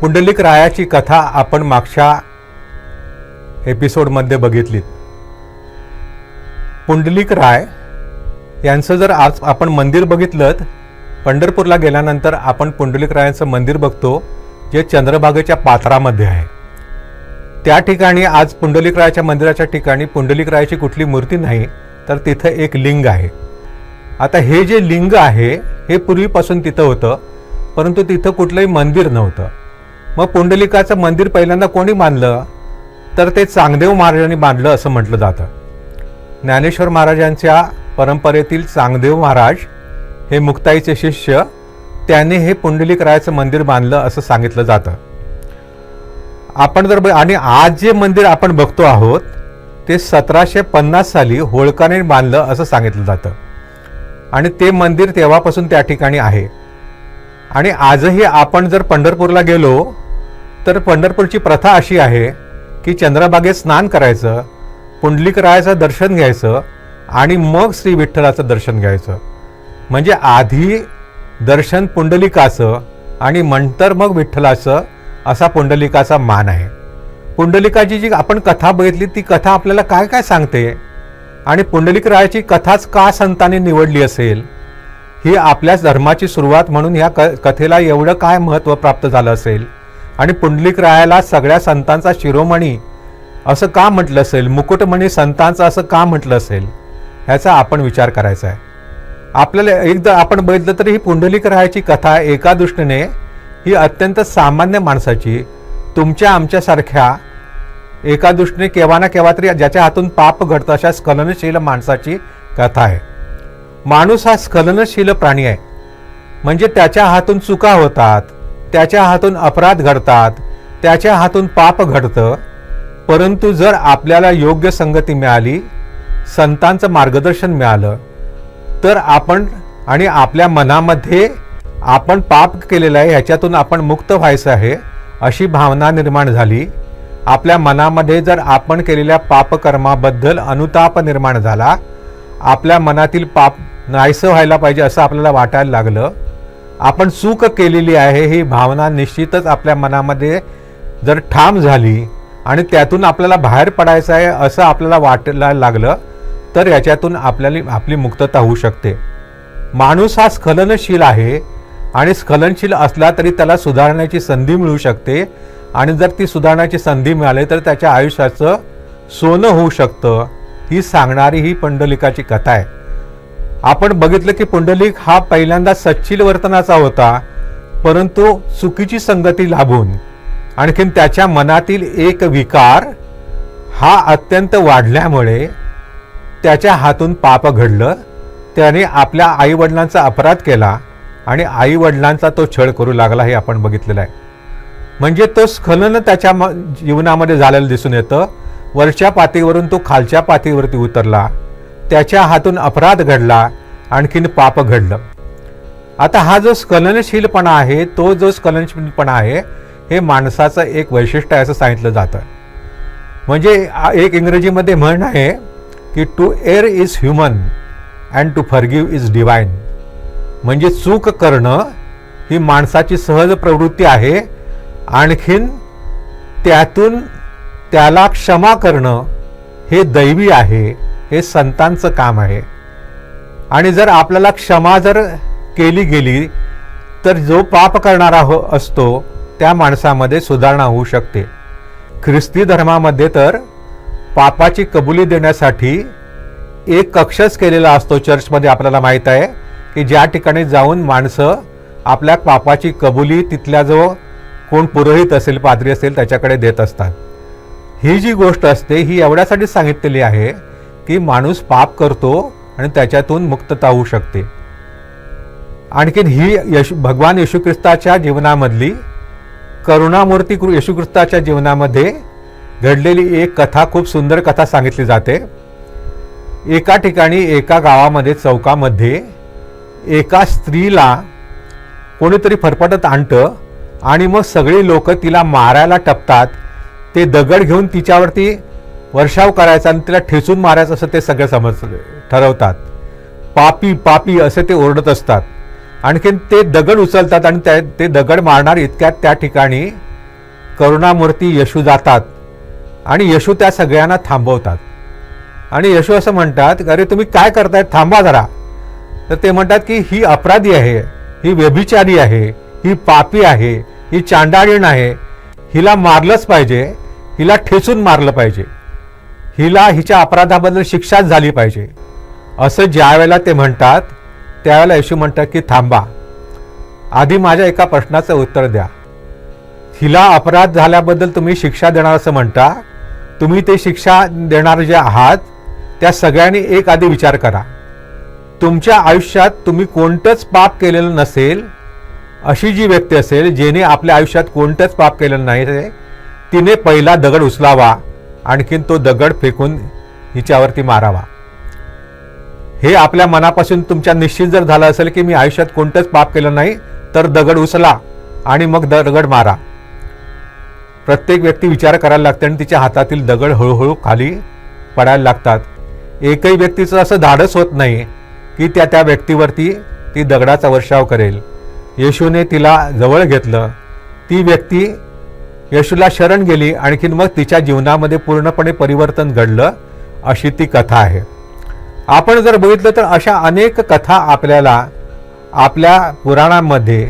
पुंडलिक रायाची कथा आपण मागच्या एपिसोडमध्ये बघितलीत पुंडलिक राय यांचं जर आज आपण मंदिर बघितलं पंढरपूरला गेल्यानंतर आपण पुंडलिक रायांचं मंदिर बघतो जे चंद्रभागेच्या पात्रामध्ये आहे. त्या ठिकाणी आज पुंडलिकरायाच्या मंदिराच्या ठिकाणी पुंडलिकरायाची कुठली मूर्ती नाही तर तिथं एक लिंग आहे. आता हे जे लिंग आहे हे पूर्वीपासून तिथं होतं परंतु तिथं कुठलंही मंदिर नव्हतं. मग पुंडलिकाचं मंदिर पहिल्यांदा कोणी बांधलं? तर ते चांगदेव महाराजांनी बांधलं असं म्हटलं जातं. ज्ञानेश्वर महाराजांच्या परंपरेतील चांगदेव महाराज हे मुक्ताईचे शिष्य त्याने हे पुंडलिकरायाचं मंदिर बांधलं असं सांगितलं जातं. आपण जर ब- आणि आज जे मंदिर आपण बघतो आहोत ते सतराशे पन्नास साली होळकराने बांधलं असं सांगितलं जातं. आणि ते मंदिर तेव्हापासून त्या ठिकाणी आहे. आणि आजही आपण जर पंढरपूरला गेलो तर पंढरपूरची प्रथा अशी आहे की चंद्रबागेत स्नान करायचं पुंडलिकरायाचं दर्शन घ्यायचं आणि मग श्री विठ्ठलाचं दर्शन घ्यायचं. म्हणजे आधी दर्शन पुंडलिकाचं आणि नंतर मग विठ्ठलाचं असा पुंडलिकाचा मान आहे. पुंडलिकाची जी आपण कथा बघितली ती कथा आपल्याला काय काय सांगते? आणि पुंडलिकरायाची कथाच का संतांनी निवडली असेल? ही आपल्याच धर्माची सुरुवात म्हणून ह्या क कथेला एवढं काय महत्त्व प्राप्त झालं असेल? आणि पुंडलिकरायाला सगळ्या संतांचा शिरोमणी. असं का म्हटलं असेल? मुकुटमणी संतांचं असं का म्हटलं असेल? ह्याचा आपण विचार करायचा आहे. आपल्याला एकदा आपण बघितलं तरी ही पुंडलिकरायाची कथा एका दृष्टीने ही अत्यंत सामान्य माणसाची तुमच्या आमच्यासारख्या एका दृष्टीने केव्हा ना केव्हा तरी ज्याच्या हातून पाप घडतं अशा स्खलनशील माणसाची कथा आहे. माणूस हा स्खलनशील प्राणी आहे. म्हणजे त्याच्या हातून चुका होतात. त्याच्या हातून अपराध घडतात त्याच्या हातून पाप घडतं परंतु जर आपल्याला योग्य संगती मिळाली संतांचं मार्गदर्शन मिळालं तर आपण आणि आपल्या मनामध्ये आपण पाप केलेलं आहे ह्याच्यातून आपण मुक्त व्हायचं आहे अशी भावना निर्माण झाली. आपल्या मनामध्ये जर आपण केलेल्या पापकर्माबद्दल अनुताप निर्माण झाला आपल्या मनातील पाप नाहीसं व्हायला पाहिजे असं आपल्याला वाटायला लागलं आपण चूक केलेली आहे ही भावना निश्चितच आपल्या मनामध्ये जर ठाम झाली आणि त्यातून आपल्याला बाहेर पडायचं आहे असं आपल्याला वाटायला लागलं तर याच्यातून आपल्याला आपली मुक्तता होऊ शकते. माणूस हा स्खलनशील आहे आणि स्खलनशील असला तरी त्याला सुधारण्याची संधी मिळू शकते आणि जर ती सुधारण्याची संधी मिळाली तर त्याच्या आयुष्याचं सोनं होऊ शकतं ही सांगणारी ही पंडलिकाची कथा आहे. आपण बघितलं की पुंडलिक हा पहिल्यांदा सच्चिल वर्तनाचा होता परंतु चुकीची संगती लाभून. आणखीन त्याच्या मनातील एक विकार हा अत्यंत वाढल्यामुळे त्याच्या हातून पाप घडलं. त्याने आपल्या आईवडिलांचा अपराध केला आणि आईवडिलांचा तो छळ करू लागला हे आपण बघितलेलं आहे. म्हणजे तो स्खलन त्याच्या म- जीवनामध्ये झालेलं दिसून येतं. वरच्या पातळीवरून तो खालच्या पातळीवरती उतरला. त्याच्या हातून अपराध घडला आणखीन पाप घडलं. आता हा जो स्खलनशीलपणा आहे तो जो स्खलनशीलपणा आहे हे माणसाचं एक वैशिष्ट्य आहे असं सांगितलं जातं. म्हणजे एक इंग्रजीमध्ये म्हण आहे की to err is human and to forgive is divine म्हणजे चूक करणं ही माणसाची सहज प्रवृत्ती आहे आणखीन त्यातून त्याला क्षमा करणं हे दैवी आहे. हे संतांचं काम आहे. आणि जर आपल्याला क्षमा जर केली गेली तर जो पाप करणारा हो असतो त्या माणसामध्ये सुधारणा होऊ शकते. ख्रिस्ती धर्मामध्ये तर पापाची कबुली देण्यासाठी एक कक्षच केलेला असतो चर्चमध्ये आपल्याला माहीत आहे की ज्या ठिकाणी जाऊन माणसं आपल्या पापाची कबुली तिथल्या जो कोण पुरोहित असेल पादरी असेल त्याच्याकडे देत असतात. ही जी गोष्ट असते ही एवढ्यासाठी सांगितलेली आहे की माणूस पाप करतो आणि त्याच्यातून मुक्तता होऊ शकते. आणखीन ही यश भगवान येशू ख्रिस्ताच्या जीवनामधली करुणामूर्ती कृ- येशू ख्रिस्ताच्या जीवनामध्ये घडलेली एक कथा खूप सुंदर कथा सांगितली जाते. एका ठिकाणी एका गावामध्ये चौकामध्ये एका स्त्रीला कोणीतरी फरफटत आणतं आणि मग सगळी लोक तिला मारायला टपतात. ते दगड घेऊन तिच्यावरती वर्षाव करायचा आणि तिला ठेचून मारायचं असं ते सगळं समज ठरवतात. पापी पापी असे ते ओरडत असतात. आणखीन ते दगड उचलतात आणि त्या ते दगड मारणार इतक्यात त्या ठिकाणी करुणामूर्ती यशू जातात आणि यशू त्या सगळ्यांना थांबवतात. आणि यशू असं म्हणतात अरे तुम्ही काय करताय? थांबा जरा. तर ते म्हणतात की ही अपराधी आहे ही व्यभिचारी आहे ही पापी आहे ही चांडाळीण आहे. हिला मारलंच पाहिजे हिला ठेचून मारलं पाहिजे. हिला हिच्या अपराधाबद्दल शिक्षाच झाली पाहिजे. असं ज्यावेळेला ते म्हणतात त्यावेळेला येशू म्हणतात की थांबा. आधी माझ्या एका प्रश्नाचं उत्तर द्या. हिला अपराध झाल्याबद्दल तुम्ही शिक्षा देणार असं म्हणता. तुम्ही ते शिक्षा देणार जे आहात त्या सगळ्यांनी एक आधी विचार करा. तुमच्या आयुष्यात तुम्ही कोणतंच पाप केलेलं नसेल अशी जी व्यक्ती असेल जेने आपल्या आयुष्यात कोणतंच पाप केलेलं नाही तिने पहिला दगड उचलावा. आणखीन तो दगड फेकून हिच्यावरती मारावा. हे आपल्या मनापासून तुमच्या निश्चित जर झालं असेल की मी आयुष्यात कोणतंच पाप केलं नाही तर दगड उचला आणि मग दगड मारा. प्रत्येक व्यक्ती विचार करायला लागते आणि तिच्या हातातील दगड हळूहळू खाली पडायला लागतात. एकही व्यक्तीचं असं धाडस होत नाही की त्या त्या व्यक्तीवरती ती दगडाचा वर्षाव करेल. येशूने तिला जवळ घेतलं. ती व्यक्ती येशूला शरण गेली आणखीन मग तिच्या जीवनामध्ये पूर्णपणे परिवर्तन घडलं अशी ती कथा आहे. आपण जर बघितलं तर अशा अनेक कथा आपल्याला आपल्या पुराणांमध्ये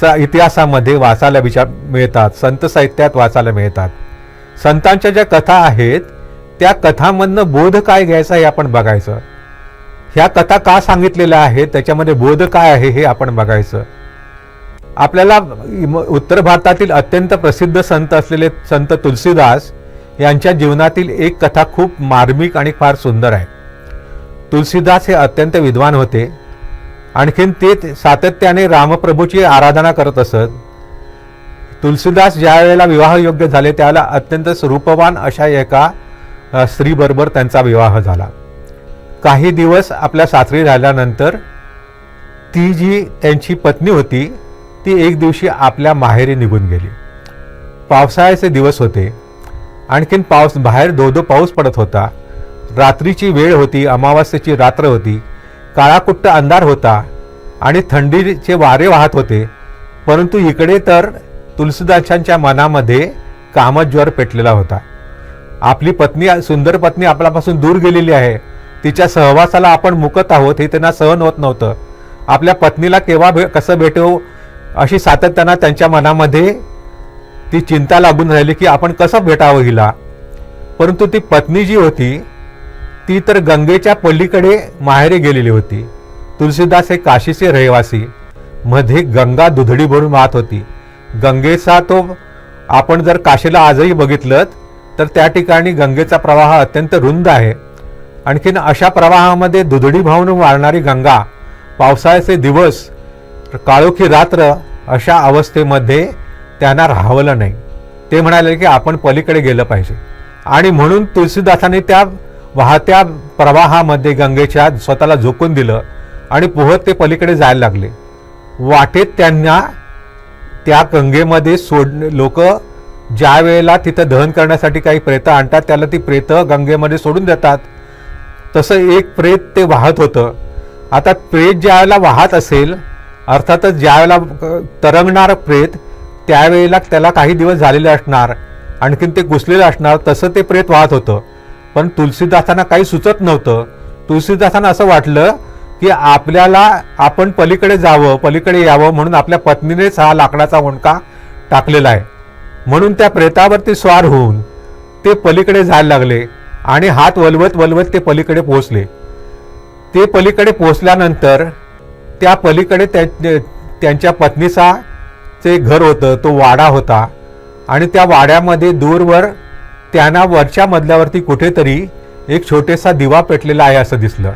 स इतिहासामध्ये वाचायला विचार मिळतात संत साहित्यात वाचायला मिळतात. संतांच्या ज्या कथा आहेत त्या कथांमधनं बोध काय घ्यायचा हे आपण बघायचं. ह्या कथा का सांगितलेल्या आहेत त्याच्यामध्ये बोध काय आहे हे आपण बघायचं. आपल्याला उत्तर भारतातील अत्यंत प्रसिद्ध संत असलेले संत तुलसीदास यांच्या जीवनातील एक कथा खूप मार्मिक आणि फार सुंदर आहे. तुलसीदास हे अत्यंत विद्वान होते. आणखीन ते सातत्याने रामप्रभूची आराधना करत असत. तुलसीदास ज्या वेळेला विवाहयोग्य झाले त्यावेळेला अत्यंत स्वरूपवान अशा एका स्त्रीबरोबर त्यांचा विवाह झाला. काही दिवस आपल्या सासरी राहिल्यानंतर ती जी त्यांची पत्नी होती ती एक दिवशी आपल्या माहेरी निघून गेली. पावसाळ्याचे दिवस होते. आणखीन पाऊस बाहेर धो पाऊस पडत होता. रात्रीची वेळ होती अमावास्येची रात्र होती. काळाकुट्ट अंधार होता आणि थंडीचे वारे वाहत होते. परंतु इकडे तर तुलसीदासांच्या मनामध्ये कामज्वर पेटलेला होता. आपली पत्नी सुंदर पत्नी आपल्यापासून दूर गेलेली आहे. तिच्या सहवासाला आपण मुकत आहोत हे त्यांना सहन होत नव्हतं. आपल्या पत्नीला केव्हा भे कसं भेटू? अशी सातत्यानं त्यांच्या मनामध्ये ती चिंता लागून राहिली की आपण कसं भेटावं हिला? परंतु ती पत्नी जी होती ती तर गंगेच्या पलीकडे माहेरी गेलेली होती. तुलसीदास हे काशीचे रहिवासी. मध्ये गंगा दुधडी भरून वाहत होती. गंगेचा तो आपण जर काशीला आजही बघितलं तर त्या ठिकाणी गंगेचा प्रवाह अत्यंत रुंद आहे. आणखीन अशा प्रवाहामध्ये दुधडी भावून वाढणारी गंगा पावसाळ्याचे दिवस काळोखी रात्र अशा अवस्थेमध्ये त्यांना राहावलं नाही. ते म्हणाले की आपण पलीकडे गेलं पाहिजे. आणि म्हणून तुलसीदासाने त्या वाहत्या प्रवाहामध्ये गंगेच्या स्वतःला झोकून दिलं आणि पोहत ते पलीकडे जायला लागले. वाटेत त्यांना त्या गंगेमध्ये सोड लोक ज्या वेळेला तिथं दहन करण्यासाठी काही प्रेतं आणतात त्याला ती प्रेतं गंगेमध्ये सोडून देतात. तसं एक प्रेत ते वाहत होतं. आता प्रेत ज्या वेळेला वाहत असेल अर्थातच ज्यावेळेला तरंगणार प्रेत त्यावेळेला त्याला काही दिवस झालेले असणार आणखीन ते घुसलेलं असणार तसं ते प्रेत वाहत होतं. पण तुलसीदासांना काही सुचत नव्हतं. तुलसीदासांना असं वाटलं की आपल्याला आपण पलीकडे जावं पलीकडे यावं म्हणून आपल्या पत्नीनेच हा लाकडाचा वणका टाकलेला आहे. म्हणून त्या प्रेतावरती स्वार होऊन ते पलीकडे जायला लागले आणि हात वलवत वलवत ते पलीकडे पोहोचले. ते पलीकडे पोहोचल्यानंतर त्या पलीकडे त्या- त्यांच्या पत्नीचा ते घर होतं तो वाडा होता. आणि त्या वाड्यामध्ये दूरवर त्यांना वरच्या मजल्यावरती कुठेतरी एक छोटेसा दिवा पेटलेला आहे असं दिसलं.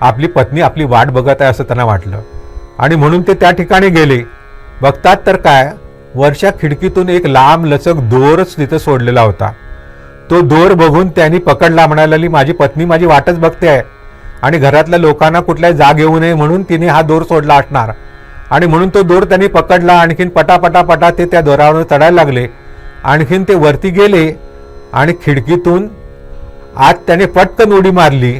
आपली पत्नी आपली वाट बघत आहे असं त्यांना वाटलं. आणि म्हणून ते त्या ठिकाणी गेले. बघतात तर काय वरच्या खिडकीतून एक लांब लचक दोरच तिथं सोडलेला होता. तो दोर बघून त्यांनी पकडला म्हणाली माझी पत्नी माझी वाटच बघते आहे. आणि घरातल्या लोकांना कुठल्याही जाग येऊ नये म्हणून तिने हा दोर सोडला असणार. आणि म्हणून तो दोर त्यांनी पकडला आणखीन पटापटा पटा ते त्या दोरावर चढायला लागले. आणखीन ते वरती गेले आणि खिडकीतून आत त्याने पटकन उडी मारली.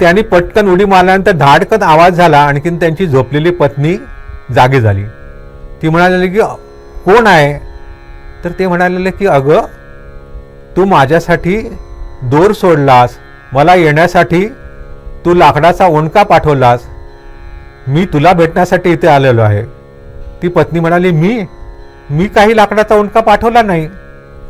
त्यांनी पटकन उडी मारल्यानंतर धाडकन आवाज झाला आणखीन त्यांची झोपलेली पत्नी जागी झाली. ती म्हणाले की कोण आहे? तर ते म्हणाले की अगं तू माझ्यासाठी दोर सोडलास. मला येण्यासाठी तू लाकडाचा ओंडका पाठवलास. मी तुला भेटण्यासाठी इथे आलेलो आहे. ती पत्नी म्हणाली मी? मी काही लाकडाचा ओंडका पाठवला नाही.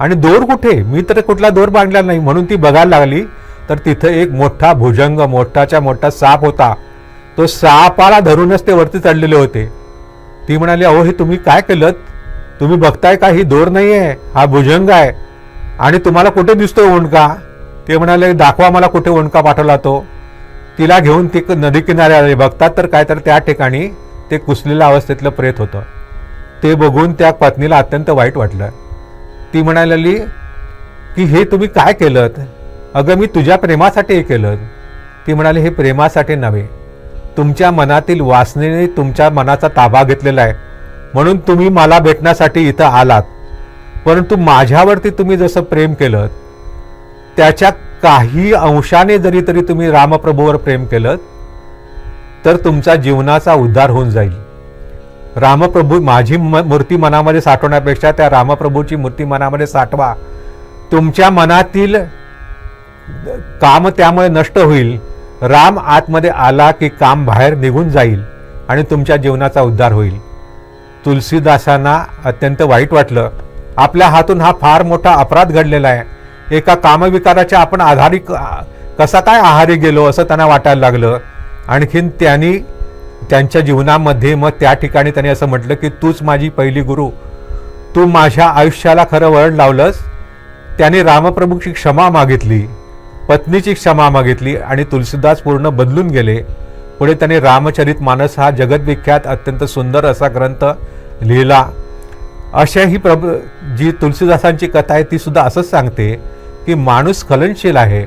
आणि दोर कुठे? मी तर कुठला दोर बांधला नाही. म्हणून ती बघायला लागली. तर तिथं एक मोठा भुजंग मोठाच्या मोठा साप होता. तो सापाला धरूनच ते वरती चढलेले होते. ती म्हणाली अहो हे तुम्ही काय केलं तुम्ही बघताय का ही दोर नाही आहे हा भुजंग आहे. आणि तुम्हाला कुठे दिसतोय ओंडका ते म्हणाले दाखवा मला कुठे ओंडका पाठवला तो. तिला घेऊन ती नदी किनाऱ्याला बघतात तर काय तर त्या ठिकाणी ते कुसलेल्या अवस्थेतलं प्रेत होतं. ते बघून त्या पत्नीला अत्यंत वाईट वाटलं. ती म्हणाली की हे तुम्ही काय केलं अगं मी तुझ्या प्रेमासाठी हे केलं ती म्हणाली हे प्रेमासाठी नव्हे. तुमच्या मनातील वासनेने तुमच्या मनाचा ताबा घेतलेला आहे. म्हणून तुम्ही मला भेटण्यासाठी इथं आलात. परंतु माझ्यावरती तुम्ही जसं प्रेम केलं त्याच्या काही अंशाने जरी तरी तुम्ही रामप्रभूवर प्रेम केलं तर तुमच्या जीवनाचा उद्धार होऊन जाईल. रामप्रभू माझी म मूर्ती मनामध्ये साठवण्यापेक्षा त्या रामप्रभूची मूर्ती मनामध्ये साठवा. तुमच्या मनातील काम त्यामुळे नष्ट होईल. राम आतमध्ये आला की काम बाहेर निघून जाईल आणि तुमच्या जीवनाचा उद्धार होईल. तुलसीदासांना अत्यंत वाईट वाटलं. आपल्या हातून हा फार मोठा अपराध घडलेला आहे. एका कामविकाराच्या आपण आधारी क- कसा काय आहारी गेलो असं त्यांना वाटायला लागलं. आणखीन त्यांनी त्यांच्या जीवनामध्ये मग त्या ठिकाणी त्यांनी असं म्हटलं की तूच माझी पहिली गुरु. तू माझ्या आयुष्याला खरं वळण लावलंस. त्याने रामप्रभूची क्षमा मागितली पत्नीची क्षमा मागितली आणि तुलसीदास पूर्ण बदलून गेले. पुढे त्याने रामचरित मानस हा जगद्विख्यात अत्यंत सुंदर असा ग्रंथ लिहिला. अशा ही प्रभ जी तुलसीदासांची कथा आहे ती सुद्धा असंच सांगते. की माणूस स्खलनशील आहे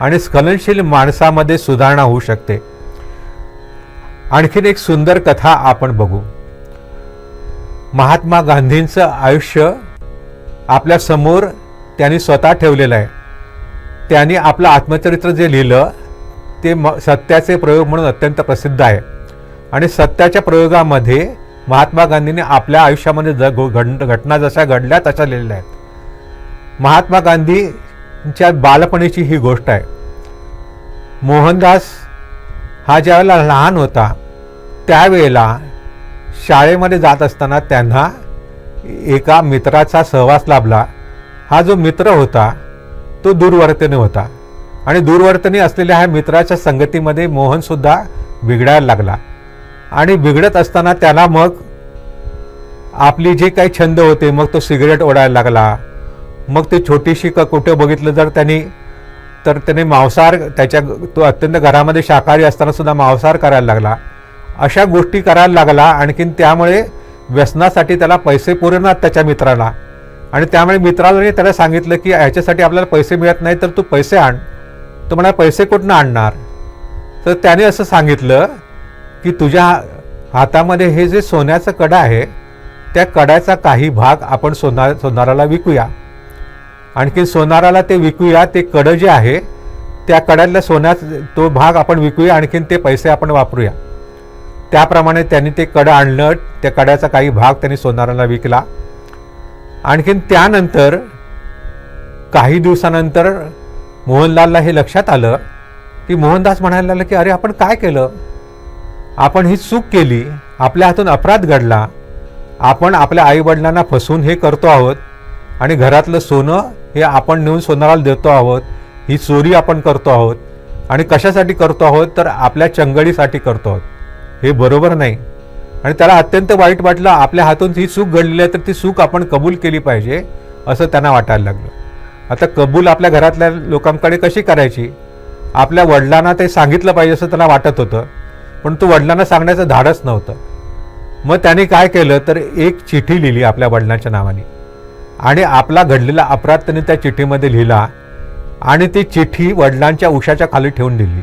आणि स्खलनशील माणसामध्ये सुधारणा होऊ शकते. आणखीन एक सुंदर कथा आपण बघू. महात्मा गांधींचं आयुष्य आपल्यासमोर त्यांनी स्वतः ठेवलेलं आहे. त्यांनी आपलं आत्मचरित्र जे लिहिलं ते म सत्याचे प्रयोग म्हणून अत्यंत प्रसिद्ध आहे. आणि सत्याच्या प्रयोगामध्ये महात्मा गांधींनी आपल्या आयुष्यामध्ये ज घटना जशा घडल्या तशा लिहिलेल्या आहेत. महात्मा गांधी च्या बालपणीची ही गोष्ट आहे. मोहनदास हा ज्यावेळेला लहान होता त्यावेळेला शाळेमध्ये जात असताना त्यांना एका मित्राचा सहवास लाभला. हा जो मित्र होता तो दूरवर्तनी होता. आणि दूरवर्तनी असलेल्या ह्या मित्राच्या संगतीमध्ये मोहनसुद्धा बिघडायला लागला. आणि बिघडत असताना त्याला मग आपली जे काही छंद होते मग तो सिगरेट ओढायला लागला. मग ते छोटीशी क कुठे बघितलं जर त्यांनी तर त्याने मांसाहार त्याच्या तो अत्यंत घरामध्ये शाकाहारी असताना सुद्धा मांसाहार करायला लागला. अशा गोष्टी करायला लागला आणखीन त्यामुळे व्यसनासाठी त्याला पैसे पुरणार त्याच्या मित्राला. आणि त्यामुळे मित्राने त्याला सांगितलं की ह्याच्यासाठी आपल्याला पैसे मिळत नाही तर तू पैसे आण. तो म्हणा पैसे कुठनं आणणार? तर त्याने असं सांगितलं की तुझ्या हातामध्ये हे जे सोन्याचं कडा आहे त्या कड्याचा काही भाग आपण सोना सोनाराला विकूया. आणखी सोनाराला ते विकूया ते कडं जे आहे त्या कड्यातल्या सोन्यात तो भाग आपण विकूया आणखीन ते पैसे आपण वापरूया. त्याप्रमाणे त्यांनी ते कडं आणलं त्या कड्याचा काही भाग त्यांनी सोनाराला विकला. आणखीन त्यानंतर काही दिवसानंतर मोहनलालला हे लक्षात आलं की मोहनदास म्हणायला लागलं की अरे आपण काय केलं? आपण ही चूक केली आपल्या हातून अपराध घडला आपण आपल्या आईवडिलांना फसवून हे करतो आहोत आणि घरातलं सोनं हे आपण नेऊन सोनाराला देतो आहोत ही चोरी आपण करतो आहोत आणि कशासाठी करतो आहोत तर आपल्या चंगळीसाठी करतो आहोत. हे बरोबर नाही. आणि त्याला अत्यंत वाईट वाटलं आपल्या हातून ही चूक घडलेली आहे तर ती चूक आपण कबूल केली पाहिजे असं त्यांना वाटायला लागलं. आता कबूल आपल्या घरातल्या लोकांकडे कशी करायची? आपल्या वडिलांना ते सांगितलं पाहिजे असं त्याला वाटत होतं पण तो वडिलांना सांगण्याचं धाडच नव्हतं. मग त्याने काय केलं तर एक चिठी लिहिली आपल्या वडिलांच्या नावाने. आणि आपला घडलेला अपराध त्याने त्या चिठ्ठीमध्ये लिहिला आणि ती चिठ्ठी वडिलांच्या उशाच्या खाली ठेवून दिली.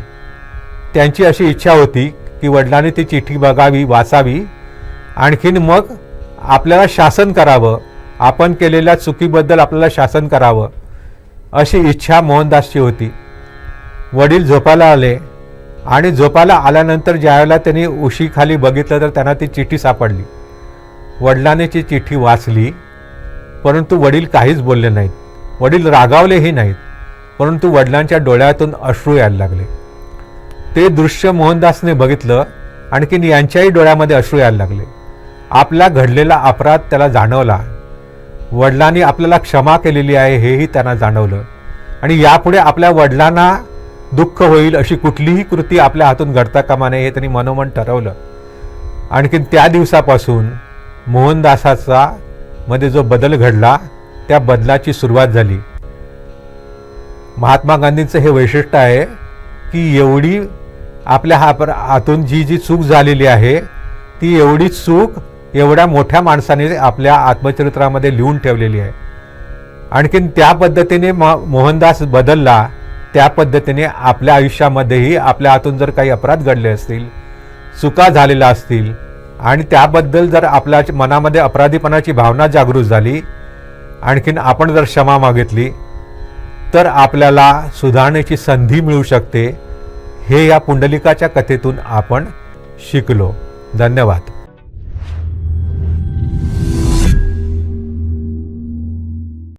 त्यांची अशी इच्छा होती की वडिलांनी ती चिठ्ठी बघावी वाचावी. आणखीन मग आपल्याला शासन करावं. आपण केलेल्या चुकीबद्दल आपल्याला शासन करावं अशी इच्छा मोहनदासची होती. वडील झोपायला आले आणि झोपायला आल्यानंतर ज्यावेळेला त्यांनी उशीखाली बघितलं तर त्यांना ती चिठ्ठी सापडली. वडिलांनी ती चिठ्ठी वाचली परंतु वडील काहीच बोलले नाहीत. वडील रागावलेही नाहीत. परंतु वडिलांच्या डोळ्यातून अश्रू यायला लागले. ते दृश्य मोहनदासने बघितलं आणखीन यांच्याही डोळ्यामध्ये अश्रू यायला लागले. आपला घडलेला अपराध त्याला जाणवला वडिलांनी आपल्याला क्षमा केलेली आहे हेही त्यांना जाणवलं. आणि यापुढे आपल्या वडिलांना दुःख होईल अशी कुठलीही कृती आपल्या हातून घडता कामा नये हे त्यांनी मनोमन ठरवलं. आणखीन त्या दिवसापासून मोहनदासाचा मध्ये जो बदल घडला त्या बदलाची सुरुवात झाली. महात्मा गांधींचं हे वैशिष्ट्य आहे की एवढी आपल्या हा हातून जी जी चूक झालेली आहे ती एवढी चूक एवढ्या मोठ्या माणसाने आपल्या आत्मचरित्रामध्ये लिहून ठेवलेली आहे. आणखीन त्या पद्धतीने म मोहनदास बदलला त्या पद्धतीने आपल्या आयुष्यामध्येही आपल्या हातून जर काही अपराध घडले असतील चुका झालेल्या असतील आणि त्याबद्दल जर आपल्या मनामध्ये अपराधीपणाची भावना जागृत झाली आणखीन आपण जर क्षमा मागितली तर आपल्याला सुधारण्याची संधी मिळू शकते. हे या पुंडलिकाच्या कथेतून आपण शिकलो. धन्यवाद.